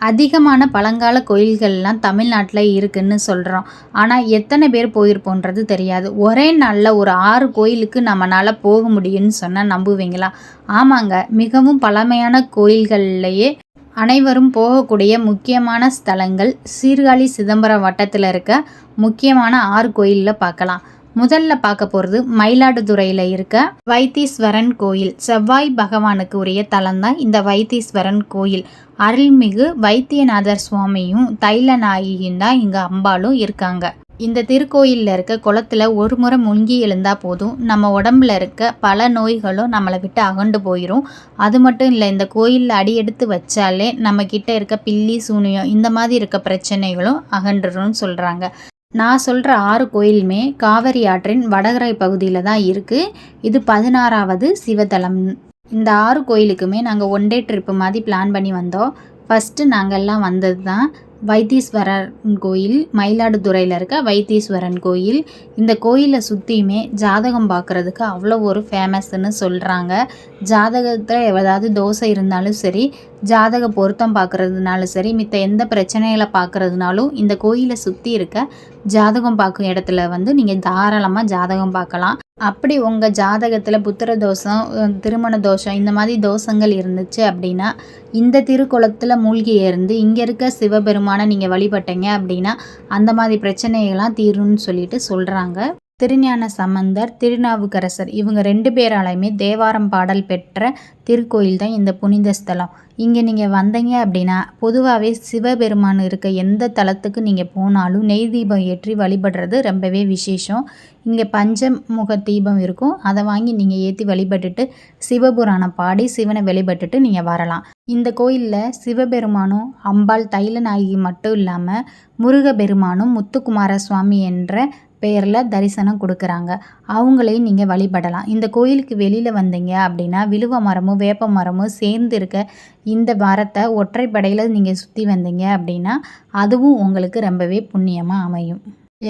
அதிகமான பழங்கால கோயில்கள்லாம் தமிழ்நாட்டில் இருக்குன்னு சொல்கிறோம் ஆனால் எத்தனை பேர் போயிருப்போன்றது தெரியாது. ஒரே நாளில் ஒரு ஆறு கோயிலுக்கு நம்மளால் போக முடியும்னு சொன்னால் நம்புவீங்களா? ஆமாங்க. மிகவும் பழமையான கோயில்கள்லையே அனைவரும் போகக்கூடிய முக்கியமான ஸ்தலங்கள் சீர்காழி சிதம்பரம் வட்டத்தில் இருக்க முக்கியமான ஆறு கோயிலில் பார்க்கலாம். முதல்ல பார்க்க போகிறது மயிலாடுதுறையில் இருக்க வைத்தீஸ்வரன் கோயில். செவ்வாய் பகவானுக்கு உரிய தலம்தான் இந்த வைத்தீஸ்வரன் கோயில். அருள்மிகு வைத்தியநாதர் சுவாமியும் தைலநாயகியும் தான் இங்கே அம்பாலும் இருக்காங்க. இந்த திருக்கோயிலில் இருக்க குளத்துல ஒரு முறை முங்கி எழுந்தா போதும். நம்ம உடம்புல இருக்க பல நோய்களும் நம்மளை விட்டு அகண்டு போயிடும் அது மட்டும் இல்லை இந்த கோயிலில் அடி எடுத்து வச்சாலே நம்ம இருக்க பில்லி சூனியம் இந்த மாதிரி இருக்க பிரச்சனைகளும் அகன்றுரும்னு சொல்கிறாங்க நான் சொல்கிற ஆறு கோயிலுமே காவிரி ஆற்றின் வடகரை பகுதியில் தான் இருக்குது இது பதினாறாவது சிவத்தலம். இந்த ஆறு கோயிலுக்குமே நாங்கள் ஒன் டே ட்ரிப்பு மாதிரி பிளான் பண்ணி வந்தோம். ஃபஸ்ட்டு நாங்கள்லாம் வந்தது தான் வைத்தீஸ்வரர் கோயில் மயிலாடுதுறையில் இருக்க வைத்தீஸ்வரன் கோயில். இந்த கோயிலை சுற்றியுமே ஜாதகம் பார்க்குறதுக்கு அவ்வளோ ஒரு ஃபேமஸ்ன்னு சொல்கிறாங்க ஜாதகத்தில் ஏதாவது தோசை இருந்தாலும் சரி ஜாதக பொருத்தம் பார்க்குறதுனாலும் சரி மித்த எந்த பிரச்சனைகளை பார்க்குறதுனாலும் இந்த கோயிலை சுற்றி இருக்க ஜாதகம் பார்க்கும் இடத்துல வந்து நீங்கள் தாராளமாக ஜாதகம் பார்க்கலாம். அப்படி உங்கள் ஜாதகத்தில் புத்திர தோஷம் திருமண தோஷம் இந்த மாதிரி தோஷங்கள் இருந்துச்சு அப்படின்னா இந்த திருக்குளத்தில் மூழ்கி இருந்து இங்கே இருக்க சிவபெருமானை நீங்கள் வழிபட்டீங்க அப்படின்னா அந்த மாதிரி பிரச்சனைகள்லாம் தீரும்னு சொல்லிட்டு சொல்கிறாங்க திருஞான சம்பந்தர் திருநாவுக்கரசர் இவங்க ரெண்டு பேராலையுமே தேவாரம் பாடல் பெற்ற திருக்கோயில் தான் இந்த புனித ஸ்தலம். இங்கே நீங்கள் வந்தீங்க அப்படின்னா பொதுவாகவே சிவபெருமான் இருக்க எந்த தலத்துக்கு நீங்கள் போனாலும் நெய் தீபம் ஏற்றி வழிபடுறது ரொம்பவே விசேஷம். இங்கே பஞ்சமுக தீபம் இருக்கும். அதை வாங்கி நீங்கள் ஏற்றி வழிபட்டுட்டு சிவபுராணம் பாடி சிவனை வழிபட்டுட்டு நீங்கள் வரலாம். இந்த கோயிலில் சிவபெருமானும் அம்பாள் தைலநாயகி மட்டும் இல்லாமல் முருகபெருமானும் முத்துக்குமார சுவாமி என்ற பெயரில் தரிசனம் கொடுக்குறாங்க. அவங்களையும் நீங்கள் வழிபடலாம். இந்த கோயிலுக்கு வெளியில் வந்தீங்க அப்படின்னா விழுவ மரமும் வேப்ப மரமும் சேர்ந்து இருக்க இந்த மரத்தை ஒற்றைப்படையில் நீங்கள் சுற்றி வந்தீங்க அப்படின்னா அதுவும் உங்களுக்கு ரொம்பவே புண்ணியமாக அமையும்.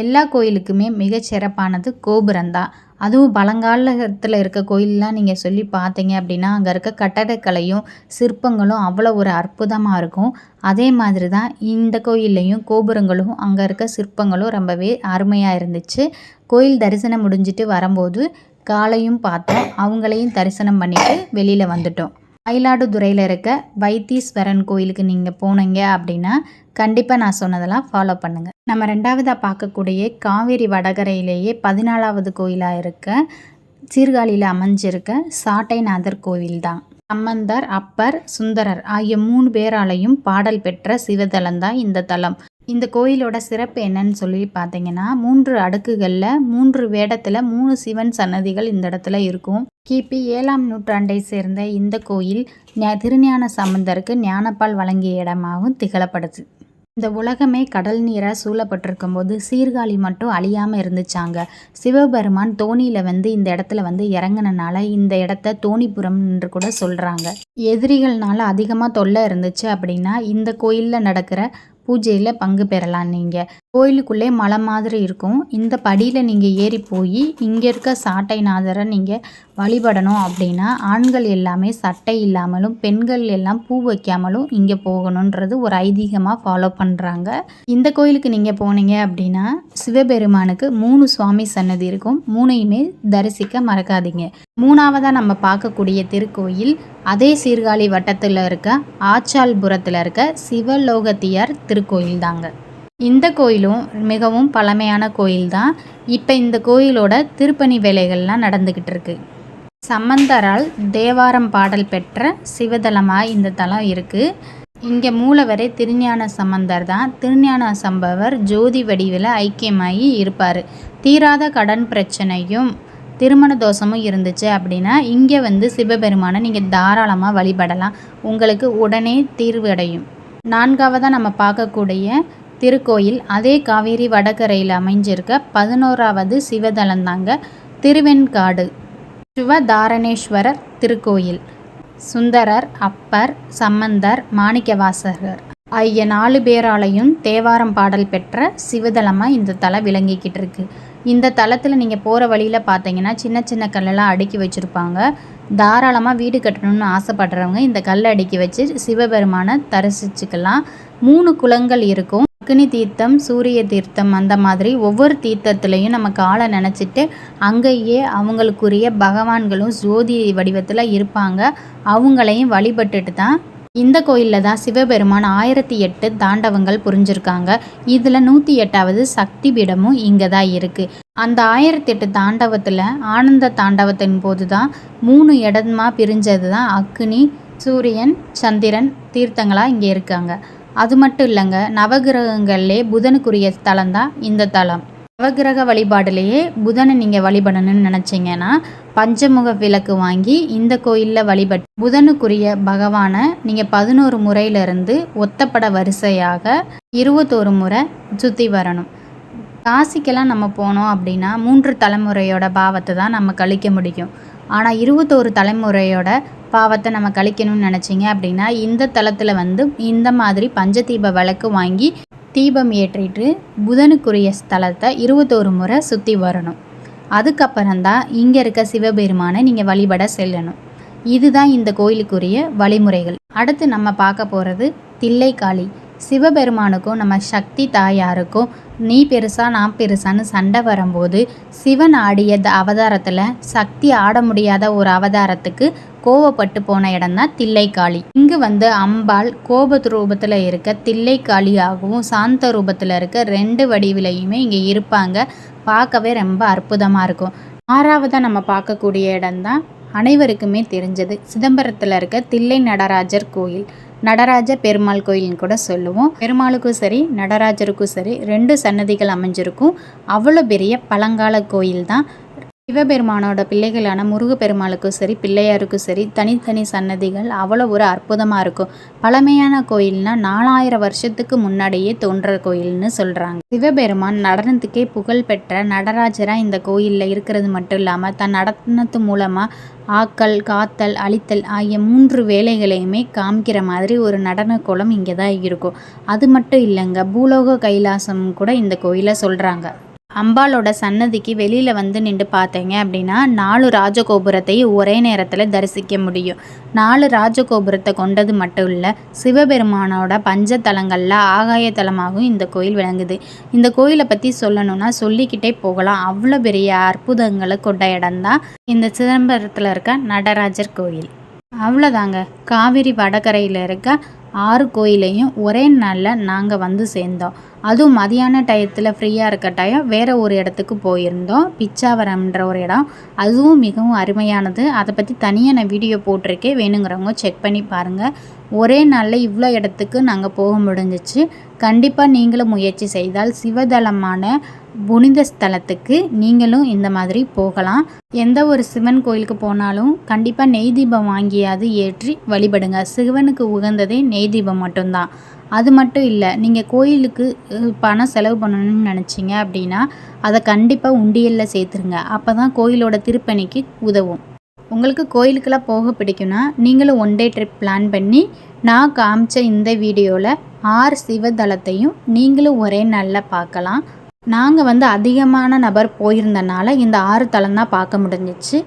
எல்லா கோயிலுக்குமே மிகச் சிறப்பானது கோபுரம் தான் அதுவும் பழங்காலத்தில் இருக்க கோயிலெலாம் நீங்கள் சொல்லி பார்த்தீங்க அப்படின்னா அங்கே இருக்க கட்டடக்கலையும் சிற்பங்களும் அவ்வளோ ஒரு அற்புதமாக இருக்கும். அதே மாதிரி தான் இந்த கோயில்லையும் கோபுரங்களும் அங்கே இருக்க சிற்பங்களும் ரொம்பவே அருமையாக இருந்துச்சு. கோயில் தரிசனம் முடிஞ்சிட்டு வரும்போது காலையும் பார்த்தோம். அவங்களையும் தரிசனம் பண்ணிவிட்டு வெளியில் வந்துட்டோம். மயிலாடுதுறையில் இருக்க வைத்தீஸ்வரன் கோயிலுக்கு நீங்கள் போனீங்க அப்படின்னா கண்டிப்பாக நான் சொன்னதெல்லாம் ஃபாலோ பண்ணுங்கள் நம்ம ரெண்டாவதாக பார்க்கக்கூடிய காவேரி வடகரையிலேயே பதினாலாவது கோயிலாக இருக்க சீர்காழியில் அமைஞ்சிருக்க சாட்டைநாதர் கோவில் தான் சம்பந்தர் அப்பர் சுந்தரர் ஆகிய மூணு பேராலையும் பாடல் பெற்ற சிவதலம் தான் இந்த தலம். இந்த கோயிலோட சிறப்பு என்னன்னு சொல்லி பார்த்தீங்கன்னா மூன்று அடுக்குகளில் மூன்று வேடத்தில் மூணு சிவன் சன்னதிகள் இந்த இடத்துல இருக்கும். கிபி ஏழாம் நூற்றாண்டை சேர்ந்த இந்த கோயில் திருஞான சம்பந்தருக்கு ஞானப்பால் வழங்கிய இடமாகவும் திகழப்படுது. இந்த உலகமே கடல் நீராக சூழப்பட்டிருக்கும் போது சீர்காழி மட்டும் அழியாமல் இருந்துச்சாங்க. சிவபெருமான் தோணியில் வந்து இந்த இடத்துல வந்து இறங்கினனால இந்த இடத்த தோணிபுரம் என்று கூட சொல்கிறாங்க எதிரிகள்னால அதிகமாக தொல்லை இருந்துச்சு அப்படின்னா இந்த கோயிலில் நடக்கிற பூஜையில் பங்கு பெறலாம் நீங்கள் கோயிலுக்குள்ளே மலை மாதிரி இருக்கும். இந்த படியில் நீங்கள் ஏறி போய் இங்கே இருக்க சாட்டை நாதரை நீங்கள் வழிபடணும் அப்படின்னா ஆண்கள் எல்லாமே சட்டை இல்லாமலும் பெண்கள் எல்லாம் பூ வைக்காமலும் இங்கே போகணுன்றது ஒரு ஐதீகமாக ஃபாலோ பண்ணுறாங்க இந்த கோயிலுக்கு நீங்கள் போனீங்க அப்படின்னா சிவபெருமானுக்கு மூணு சுவாமி சன்னதி இருக்கும். மூணையுமே தரிசிக்க மறக்காதீங்க. மூணாவதாக நம்ம பார்க்கக்கூடிய திருக்கோயில் அதே சீர்காழி வட்டத்தில் இருக்க ஆச்சால்புரத்தில் இருக்க சிவலோகத்தியார் திருக்கோயில் தாங்க. இந்த கோயிலும் மிகவும் பழமையான கோயில் தான் இப்போ இந்த கோயிலோட திருப்பணி வேலைகள்லாம் நடந்துக்கிட்டு இருக்குது சம்பந்தரால் தேவாரம் பாடல் பெற்ற சிவதலமாக இந்த தலம் இருக்குது இங்கே மூலவரை திருஞான சம்பந்தர் தான். திருஞான சம்பவர் ஜோதி வடிவில் ஐக்கியமாகி இருப்பார். தீராத கடன் பிரச்சனையும் திருமண தோஷமும் இருந்துச்சு அப்படின்னா இங்கே வந்து சிவபெருமானை நீங்கள் தாராளமாக வழிபடலாம். உங்களுக்கு உடனே தீர்வு அடையும். நான்காவதாக நம்ம பார்க்கக்கூடிய திருக்கோயில் அதே காவேரி வடகரையில் அமைஞ்சிருக்க பதினோராவது சிவதலந்தாங்க திருவெண்காடு. சிவதாரணேஸ்வரர் திருக்கோயில். சுந்தரர் அப்பர் சம்பந்தர் மாணிக்கவாசகர். ஆகிய நாலு பேராலையும் தேவாரம் பாடல் பெற்ற சிவதலமாக இந்த தலை விளங்கிக்கிட்டு இருக்கு இந்த தளத்தில் நீங்கள் போகிற வழியில் பார்த்தீங்கன்னா சின்ன சின்ன கல்லெல்லாம் அடுக்கி வச்சுருப்பாங்க. தாராளமாக வீடு கட்டணும்னு ஆசைப்படுறவங்க இந்த கல் அடுக்கி வச்சு சிவபெருமானை தரிசிச்சுக்கலாம். மூணு குளங்கள் இருக்கும். அக்னி தீர்த்தம் சூரிய தீர்த்தம் அந்த மாதிரி ஒவ்வொரு தீர்த்தத்துலேயும் நம்ம காலை நினச்சிட்டு அங்கேயே அவங்களுக்குரிய பகவான்களும் ஜோதி வடிவத்தில் இருப்பாங்க. அவங்களையும் வழிபட்டுட்டு தான் இந்த கோயிலில் தான் சிவபெருமான் ஆயிரத்தி எட்டு தாண்டவங்கள் புரிஞ்சிருக்காங்க. இதில் நூற்றி எட்டாவது சக்தி பீடமும் இங்கே தான் இருக்குது அந்த ஆயிரத்தி எட்டு தாண்டவத்தில் ஆனந்த தாண்டவத்தின் போது தான் மூணு இடமா பிரிஞ்சது தான் அக்னி சூரியன் சந்திரன் தீர்த்தங்களாக இங்கே இருக்காங்க. அது மட்டும் இல்லைங்க நவகிரகங்கள்லே புதனுக்குரிய ஸ்தலம் தான் இந்த தலம். நவகிரக வழிபாடுலேயே புதனை நீங்கள் வழிபடணும்னு நினச்சிங்கன்னா பஞ்சமுக விளக்கு வாங்கி இந்த கோயிலில் வழிபட் புதனுக்குரிய பகவானை நீங்கள் பதினோரு முறையிலிருந்து ஒத்தப்பட வரிசையாக இருபத்தோரு முறை சுற்றி வரணும். காசிக்கெல்லாம் நம்ம போனோம் அப்படின்னா மூன்று தலைமுறையோட பாவத்தை தான் நம்ம கழிக்க முடியும். ஆனால் இருபத்தோரு தலைமுறையோட பாவத்தை நம்ம கழிக்கணும்னு நினச்சிங்க அப்படின்னா இந்த தளத்தில் வந்து இந்த மாதிரி பஞ்சதீப விளக்கு வாங்கி தீபம் ஏற்றிட்டு புதனுக்குரிய ஸ்தலத்தை இருபத்தோரு முறை சுற்றி வரணும். அதுக்கப்புறம்தான் இங்கே இருக்க சிவபெருமானை நீங்கள் வழிபட செல்லணும். இதுதான் இந்த கோயிலுக்குரிய வழிமுறைகள். அடுத்து நம்ம பார்க்க போகிறது தில்லைக்காளி. சிவபெருமானுக்கும் நம்ம சக்தி தாயாருக்கும் நீ பெருசா நான் பெருசான்னு சண்டை வரும்போது சிவன் ஆடிய அவதாரத்தில் சக்தி ஆட முடியாத ஒரு அவதாரத்துக்கு கோவப்பட்டு போன இடம்தான் தில்லைக்காளி. இங்கு வந்து அம்பாள் கோபத் ரூபத்தில் இருக்க தில்லைக்காளியாகவும் சாந்த ரூபத்தில் இருக்க ரெண்டு வடிவிலையுமே இங்கே இருப்பாங்க. பார்க்கவே ரொம்ப அற்புதமாக இருக்கும். ஆறாவதாக நம்ம பார்க்கக்கூடிய இடம்தான் அனைவருக்குமே தெரிஞ்சது. சிதம்பரத்தில் இருக்க தில்லை நடராஜர் கோயில். நடராஜ பெருமாள் கோயில்னு கூட சொல்லுவோம். பெருமாளுக்கும் சரி நடராஜருக்கும் சரி ரெண்டு சன்னதிகள் அமைஞ்சிருக்கும். அவ்வளோ பெரிய பழங்கால கோயில் தான் சிவபெருமானோட பிள்ளைகளான முருகப்பெருமாளுக்கும் சரி பிள்ளையாருக்கும் சரி தனித்தனி சன்னதிகள் அவ்வளோ ஒரு அற்புதமாக இருக்கும். பழமையான கோயில்னா நாலாயிரம் வருஷத்துக்கு முன்னாடியே தோன்ற கோயில்னு சொல்கிறாங்க சிவபெருமான் நடனத்துக்கே புகழ்பெற்ற நடராஜராக இந்த கோயிலில் இருக்கிறது மட்டும் இல்லாமல் தன் நடனத்து மூலமாக ஆக்கல் காத்தல் அழித்தல் ஆகிய மூன்று வேலைகளையுமே காமிக்கிற மாதிரி ஒரு நடன கோலம் இங்கே தான் இருக்கும். அது மட்டும் இல்லைங்க பூலோக கைலாசம் கூட இந்த கோயிலை சொல்கிறாங்க அம்பாளோட சன்னதிக்கு வெளியில் வந்து நின்று பார்த்தீங்க அப்படின்னா நாலு ராஜகோபுரத்தையும் ஒரே நேரத்தில் தரிசிக்க முடியும். நாலு ராஜகோபுரத்தை கொண்டது மட்டும் இல்லை சிவபெருமானோட பஞ்சத்தலங்களில் ஆகாய தலமாகவும் இந்த கோயில் விளங்குது. இந்த கோயிலை பற்றி சொல்லணும்னா சொல்லிக்கிட்டே போகலாம். அவ்வளோ பெரிய அற்புதங்களை கொண்ட இடம்தான் இந்த சிதம்பரத்தில் இருக்க நடராஜர் கோயில். அவ்வளோதாங்க காவிரி வடகரையில் இருக்க ஆறு கோயிலையும் ஒரே நாளில் நாங்கள் வந்து சேர்ந்தோம். அதுவும் மதியான டயத்தில் ஃப்ரீயாக இருக்க டயம் வேறு ஒரு இடத்துக்கு போயிருந்தோம். பிச்சாவரம்ன்ற ஒரு இடம். அதுவும் மிகவும் அருமையானது. அதை பற்றி தனியாக நான் வீடியோ போட்டிருக்கேன். வேணுங்கிறவங்க செக் பண்ணி பாருங்கள் ஒரே நாளில் இவ்வளோ இடத்துக்கு நாங்கள் போக முடிஞ்சிச்சு. கண்டிப்பாக நீங்களும் முயற்சி செய்தால் சிவதலமான புனித ஸ்தலத்துக்கு நீங்களும் இந்த மாதிரி போகலாம். எந்த ஒரு சிவன் கோயிலுக்கு போனாலும் கண்டிப்பாக நெய் தீபம் வாங்கியாவது ஏற்றி வழிபடுங்க. சிவனுக்கு உகந்ததே நெய் தீபம் மட்டும்தான். அது மட்டும் இல்லை நீங்கள் கோயிலுக்கு பணம் செலவு பண்ணணும்னு நினச்சிங்க அப்படின்னா அதை கண்டிப்பாக உண்டியலில் சேர்த்துருங்க. அப்போ தான் கோயிலோட திருப்பணிக்கு உதவும். உங்களுக்கு கோயிலுக்கெல்லாம் போக பிடிக்கும்னா நீங்களும் ஒன் டே ட்ரிப் பிளான் பண்ணி நான் காமிச்ச இந்த வீடியோவில் ஆறு சிவதலத்தையும் நீங்களும் ஒரே நாளில் பார்க்கலாம். நாங்கள் வந்து அதிகமான நபர் போயிருந்தனால இந்த ஆறு தளம் தான் பார்க்க முடிஞ்சிச்சு.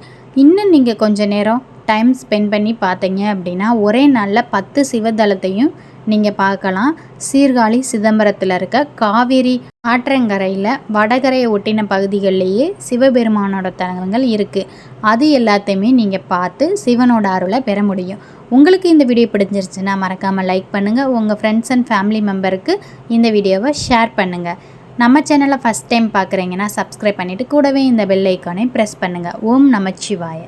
இன்னும் நீங்கள் கொஞ்சம் நேரம் டைம் ஸ்பெண்ட் பண்ணி பார்த்தீங்க அப்படின்னா ஒரே நாளில் பத்து சிவதலத்தையும் நீங்கள் பார்க்கலாம். சீர்காழி சிதம்பரத்தில் இருக்க காவேரி ஆற்றங்கரையில் வடகரையை ஒட்டின பகுதிகளிலேயே சிவபெருமானோட தலங்கள் இருக்குது அது எல்லாத்தையுமே நீங்கள் பார்த்து சிவனோட அருளை பெற முடியும். உங்களுக்கு இந்த வீடியோ பிடிச்சிருச்சுன்னா மறக்காமல் லைக் பண்ணுங்கள் உங்கள் ஃப்ரெண்ட்ஸ் அண்ட் ஃபேமிலி மெம்பருக்கு இந்த வீடியோவை ஷேர் பண்ணுங்கள் நம்ம சேனலை ஃபஸ்ட் டைம் பார்க்குறீங்கன்னா சப்ஸ்கிரைப் பண்ணிவிட்டு கூடவே இந்த பெல் ஐக்கானை ப்ரெஸ் பண்ணுங்கள் ஓம் நமச்சிவாய.